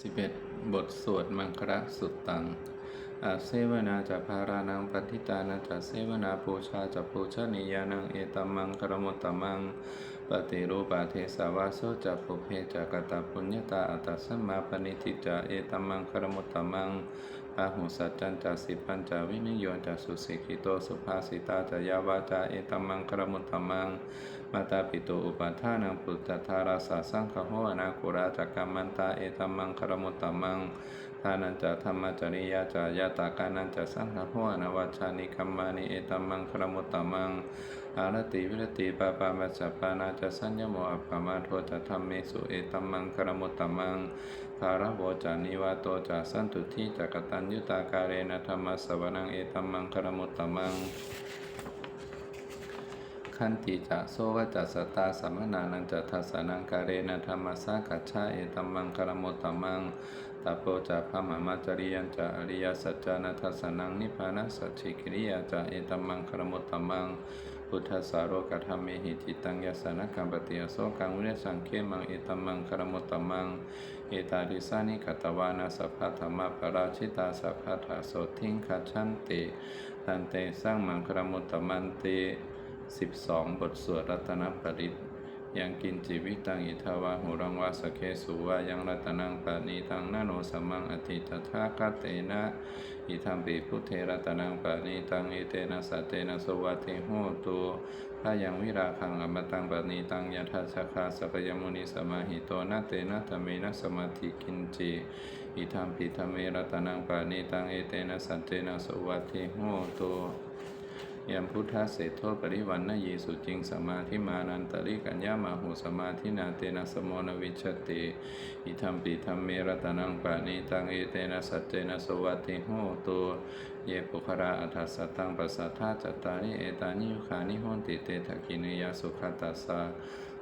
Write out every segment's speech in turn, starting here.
11 บทสวดมังคระสุตตังอาเสวนาจะพารานังปฏิตานาจะเสวนาปูชาจะปูชนียานังเอตัมมังครมตมัง ปฏิรูปาเทสาวาโสจะปุเพจะกตาปุญญาตาอัตสัมมาปณิทิจะเอตัมมังครมุตตมัง พาหุสัจจันจะสิปัญจวินิโยจัสุสิกิโตสุภาสิตาจายาวาจาเอตมมังครมุตตมังมาตาปิโตอุปาทานังปุตตทาราสาสังขโหอนาคุราจักกัมมันตาเอตมมังครมุตตมัง ทานันจะธรรมจริยาจายาตากานันจะสังฆโหอนาวัชานิคัมมานิเอตัมมังครมุตตมังอารติวิรติปาปามัจจปานาจะสัญญโมอัปปมาโทจะธรรมเมสุเอตัมมังครมุตตมังภาระโวจานิวาโตจะสันตุทิจักตัญยุตาการเรนะธรรมสวนังเอตัมมังครมุตตมัง ขันติจะโสวจัสสตาสัมมนานันจะทัสนังการเรนะธรรมสากัจฉาเอตัมมังคารมตตมังตาโปจะพระมหามาจริยันจะอริยสัจจานัทัสนังนิพพานัสสัจฉิกิริยาจะเอตัมมังคารมตตมังพุทธสาโรกธรรมเมหิจิตังยสนะกัมปติยโสกังวิเรสังเขมังเอตัมมังคารมตมัง เอตาดิสานิขตวานาสัพพะธรรมปราชิตาสัพพะทาโสทิงคัจฉันติทันเตสร้างมังคารมตมันติ 12 บทสวดรัตนปริตยังกินจิวิตังอิทาวาหุรังวาสเคสุวายังรัตนังปานีตังนาโนสัมังอธิตถาคเตนะอิทัมปิพุทเทรัตนังปานีตังอิเตนะสัตเตนะสวัติโหตุพายังวิราคังอมตังปานีตังยทัชคาสกยมุนิสมาหิโตนะเตนะธรรมนะสมาธิกินจิอิทัมปิธรรมรัตนังปานีตังเอเตนะสัตเตนะสวัติโหตุ ยมพุทธเศธโทปริวันนยีสุจริงสมาธิมานันตริกัญญามาหุสมาธินาเตนะสมนวิชติอิทัมปิธรรมเมรตนังปานิตังเอเตนะสัจเจนะสวัติโหตุเยปุคราอัฏฐสตังปัสสัทธาจัตตานิเอตานิยุคานิโหติเตทะกินยาสุขตัสสะ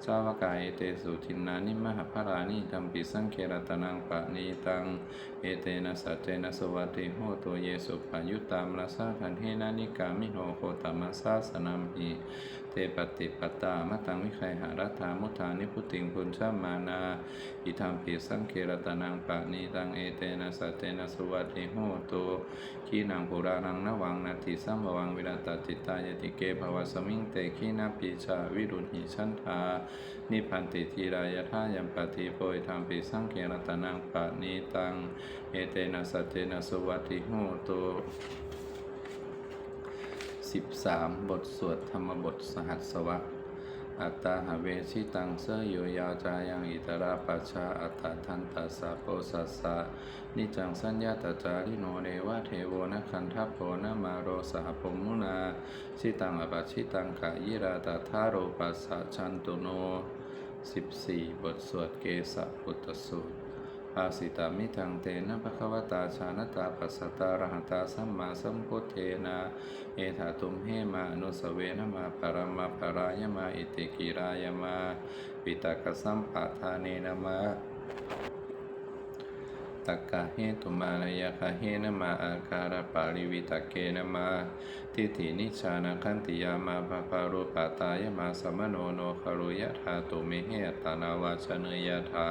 สาวกายเตสุทินนานิมหภรานิธรรมปิสังเครตนังปะนีตัง เอเตนะสัจเจนะสวัสติโหตุเยสุปายุตามราสาพันเทนานิกามิโหโคตมัสสาสนัมหิเตปฏิปตามตังวิไคหารัฐามุทานิพุติงพุญชามานาอิธรรมปิสังเครตนังปะนีตังเอเตนะสัจเจนะสวัสติโหตุขีนังปุรานังนวังนาทิสัมภวังวิรัตจิตตายติเกภวสมิงเตขีนาปีชาวิรุณหิชันทานิพพันติทีรายทายัมปฏิโพยธรรมปิสังเครตนังปะนีตัง เอเตนะสัจเจนะสวัสดิโหตุ13 บทสวดธรรมบทสหัสวะอัตตาหาเวชิตังเสยโยยาจายังอิตราปัชชาอัตตาทันตัสสะโพสัสสะนิจังสัญญาตจาริโนเนวะเทโวนะคันทัพโพนะมาโรสหปมุนา ชิตังอปัชิตังกายิราตทาโรปัสสะชันตุโน14บทสวดเกสะพุทธสูตรอาสิตามิทังเตนะภควตาชานตาปัสสตารหัตาสัมมาสัมพุทเทนะ เอถาตุมเหมานุสเวนะมาปรมาปรายมาอิติกิรายมาวิตากสัมปะทาเนนะมา ตักกะเหตุมานายคะเหนมาอาการปาริวิตเกนมา ทิฏฐินิชานคันติยามาภาปารุปาตายมาสมโนโนคารุยะธาตุเมเหตานาวาชเนยธา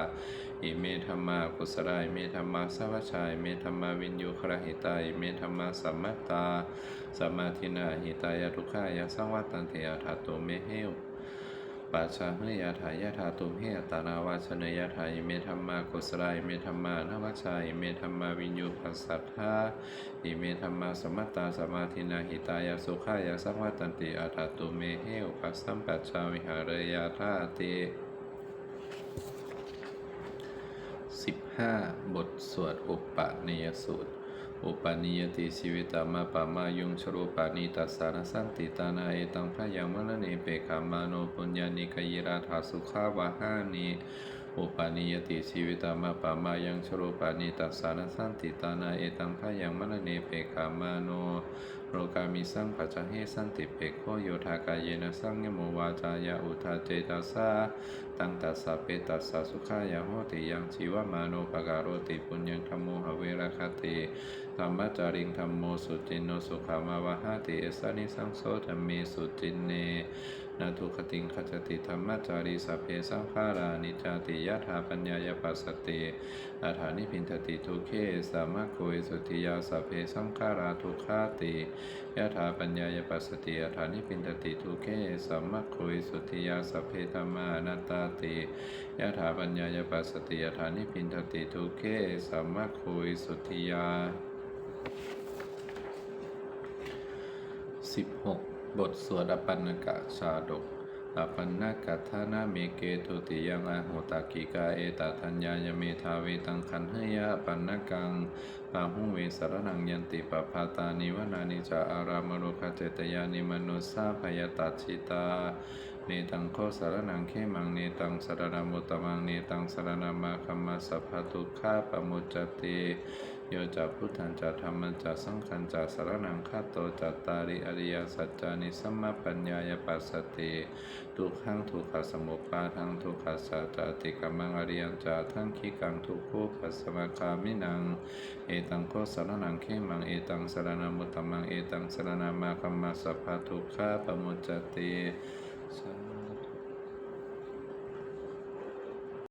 อิเมธรรมากุสรายเมธรรมาสวัชชัยเมธรรมาวินยูครหิตายเมธรรมาสัมมตาสัมมาทินาหิตายทุกขายสังวัตตันเตยถาตุเมเห ปัจฉาเฮยาถายาถาตุมเหตานาวาชนยาถายเมธรรมากุสรายเมธรรมานวัชชัยเมธรรมาวินยูปัสสัทธาอิเมธรรมาสมัตตาสมาทินาหิตายาสุขายาสังวัตตันเตยถาตุเมเหวปัสสัมปัจฉาวิหารยาธาเต15 บทสวดอุปปนิยสูตร อุปนิยติชีวิตามาปามายุงชรูปานิตัสสารสันติตานาเอตังพระยังมะเนเปคามาโนปุญญานิกยิราธาสุขาวาหานิอุปนิยติชีวิตามาปามายังชรูปานิตัสสารสันติตานาเอตังพระยังมะเนเปคามาโนโรกามิสังปัจจเหสันติเปโคโยธากายเนสังยโมวาจายาอุทาเจตาสาตังตัสสะเปตัสสะสุขายาโหติยังชีวมาโนปการโรติปุญญังธรรมโมหเวรคติธรรมจาริงธรรมโมสุจินโนสุขามาวะหาติเอสานิสังโสธรรมเมสุจินเนนาทุคติงขจติธรรมจารีสัพเพสังขารานิจจติยถาปัญญายปัสสติอาถานิพินทติทุเคสามะโคยสุติยาสัพเพสังขาราทุกขาติยถาปัญญายปัสสติอาถานิปินตติทุเคสัมะโคยสุติยาสัพเพธรรมานาตาติยถาปัญญายปัสสติอาถานิปินตติทุเคสัมะโคยสุติยา16 บทสวดอปันนกะชาดก อปันนกะทานาเมเกทุติยังอาหุตากิกาเอตทัญญายเมทาเวตังคันหยะอปันนกังปาหุเวสรนังยันติปปาตานิวนานิจาอารามโรคเจตยานิมนุสาพยตัชิตาเนตังโคสารนังเขมังเนตังสารนามุตมังเนตังสารนามาคัมมาสัพพทุกขาปมุจจติ โยจะพุทธันจะธรรมันจะสังขันจะสารนังคาโตจัตตาริอริยสัจจานิสัมมาปัญญายปัสสติทุกขังทุกขสมุปาทังทุกขสัจจติกัมมังอริยัญจะทั้งขีกังทุกขุปัสสมคามินัง เอตังโคสารนังเขมังเอตังสารนามุตตมังเอตังสารนามาคัมมาสัพพทุกขาปมุจจติ